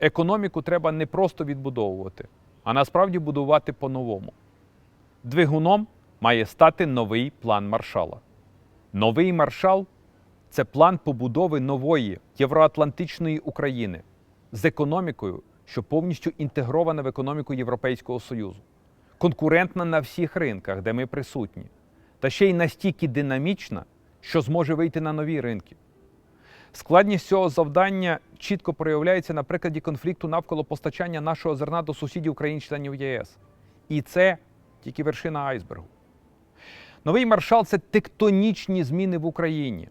економіку треба не просто відбудовувати, а насправді будувати по-новому. Двигуном має стати новий план маршала. Новий маршал це план побудови нової євроатлантичної України з економікою, що повністю інтегрована в економіку Європейського Союзу, конкурентна на всіх ринках, де ми присутні, та ще й настільки динамічна, що зможе вийти на нові ринки. Складність цього завдання чітко проявляється на прикладі конфлікту навколо постачання нашого зерна до сусідів країн-членів ЄС. І це тільки вершина айсбергу. Новий маршал це тектонічні зміни в Україні,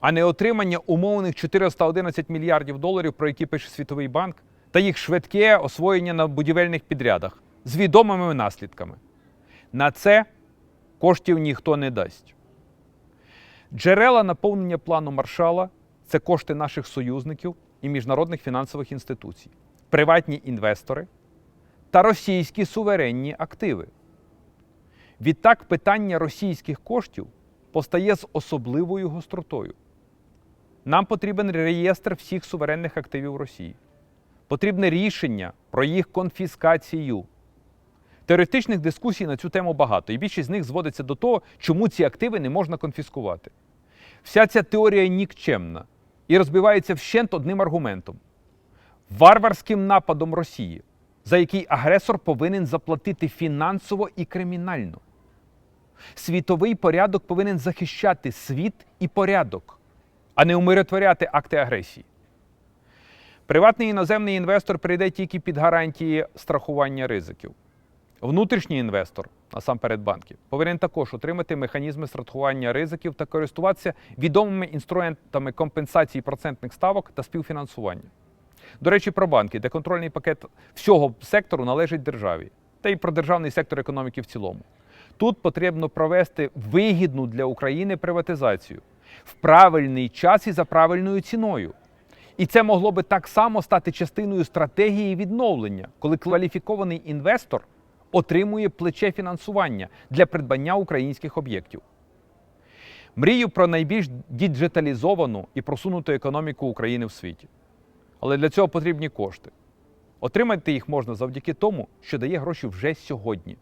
а не отримання умовних 411 мільярдів доларів, про які пише Світовий банк, та їх швидке освоєння на будівельних підрядах з відомими наслідками. На це коштів ніхто не дасть. Джерела наповнення плану маршала це кошти наших союзників і міжнародних фінансових інституцій, приватні інвестори та російські суверенні активи. Відтак, питання російських коштів постає з особливою гостротою. Нам потрібен реєстр всіх суверенних активів Росії. Потрібне рішення про їх конфіскацію. Теоретичних дискусій на цю тему багато, і більшість з них зводиться до того, чому ці активи не можна конфіскувати. Вся ця теорія нікчемна і розбивається вщент одним аргументом варварським нападом Росії, за який агресор повинен заплатити фінансово і кримінально. Світовий порядок повинен захищати світ і порядок, а не умиротворяти акти агресії. Приватний іноземний інвестор прийде тільки під гарантії страхування ризиків. Внутрішній інвестор, насамперед банки, повинен також отримати механізми страхування ризиків та користуватися відомими інструментами компенсації процентних ставок та співфінансування. До речі, про банки, де контрольний пакет всього сектору належить державі, та й про державний сектор економіки в цілому. Тут потрібно провести вигідну для України приватизацію в правильний час і за правильною ціною. І це могло би так само стати частиною стратегії відновлення, коли кваліфікований інвестор отримує плече фінансування для придбання українських об'єктів. Мрію про найбільш діджиталізовану і просунуту економіку України в світі. Але для цього потрібні кошти. Отримати їх можна завдяки тому, що дає гроші вже сьогодні.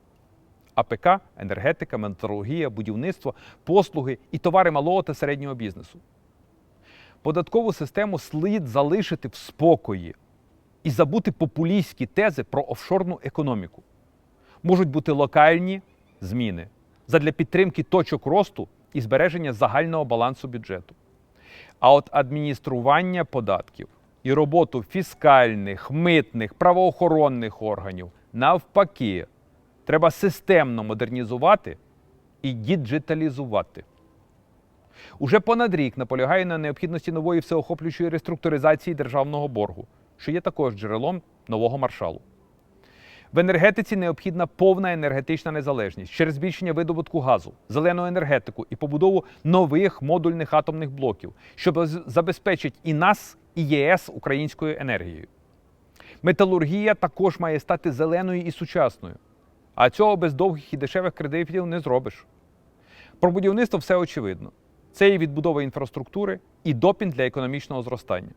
АПК, енергетика, металургія, будівництво, послуги і товари малого та середнього бізнесу. Податкову систему слід залишити в спокої і забути популістські тези про офшорну економіку. Можуть бути локальні зміни задля підтримки точок росту і збереження загального балансу бюджету. А от адміністрування податків і роботу фіскальних, митних, правоохоронних органів навпаки треба системно модернізувати і діджиталізувати. Уже понад рік наполягає на необхідності нової всеохоплюючої реструктуризації державного боргу, що є також джерелом нового маршалу. В енергетиці необхідна повна енергетична незалежність через збільшення видобутку газу, зелену енергетику і побудову нових модульних атомних блоків, що забезпечить і нас, і ЄС українською енергією. Металургія також має стати зеленою і сучасною, а цього без довгих і дешевих кредитів не зробиш. Про будівництво все очевидно. Це і відбудова інфраструктури, і допінг для економічного зростання.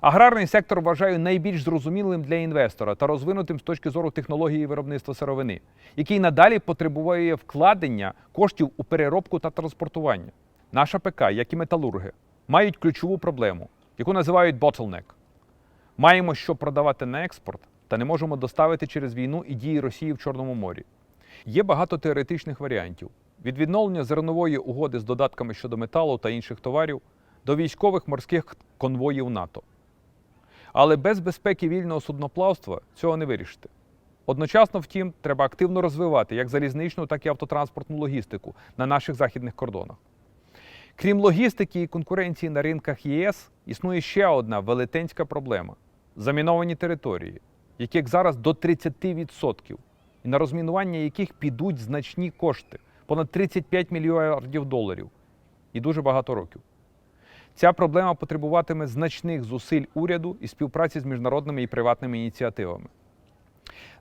Аграрний сектор вважаю найбільш зрозумілим для інвестора та розвинутим з точки зору технології виробництва сировини, який надалі потребує вкладення коштів у переробку та транспортування. Наша ПК, як і металурги, мають ключову проблему, яку називають bottleneck. Маємо що продавати на експорт, та не можемо доставити через війну і дії Росії в Чорному морі. Є багато теоретичних варіантів: від відновлення зернової угоди з додатками щодо металу та інших товарів до військових морських конвоїв НАТО. Але без безпеки вільного судноплавства цього не вирішити. Одночасно, втім, треба активно розвивати як залізничну, так і автотранспортну логістику на наших західних кордонах. Крім логістики і конкуренції на ринках ЄС, існує ще одна велетенська проблема заміновані території, яких зараз до 30%, і на розмінування яких підуть значні кошти понад 35 мільярдів доларів і дуже багато років. Ця проблема потребуватиме значних зусиль уряду і співпраці з міжнародними і приватними ініціативами.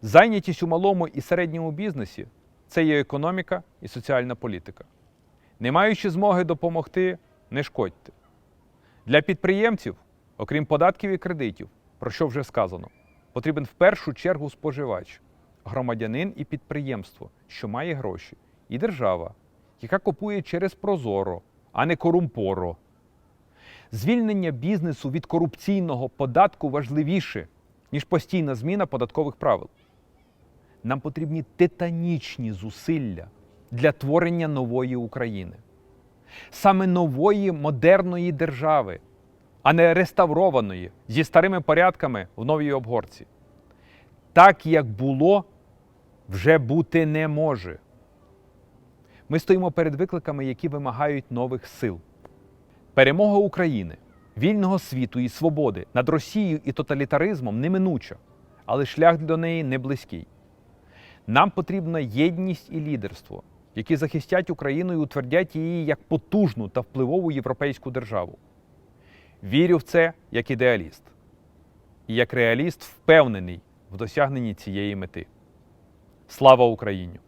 Зайнятість у малому і середньому бізнесі це є економіка і соціальна політика. Не маючи змоги допомогти, не шкодьте. Для підприємців, окрім податків і кредитів, про що вже сказано. Потрібен в першу чергу споживач, громадянин і підприємство, що має гроші, і держава, яка купує через Прозоро, а не корумпоро. Звільнення бізнесу від корупційного податку важливіше, ніж постійна зміна податкових правил. Нам потрібні титанічні зусилля для творення нової України, саме нової модерної держави, а не реставрованої зі старими порядками в новій обгорці. Так, як було, вже бути не може. Ми стоїмо перед викликами, які вимагають нових сил. Перемога України, вільного світу і свободи над Росією і тоталітаризмом неминуча, але шлях до неї не близький. Нам потрібна єдність і лідерство, які захистять Україну і утвердять її як потужну та впливову європейську державу. Вірю в це як ідеаліст. І як реаліст впевнений в досягненні цієї мети. Слава Україні!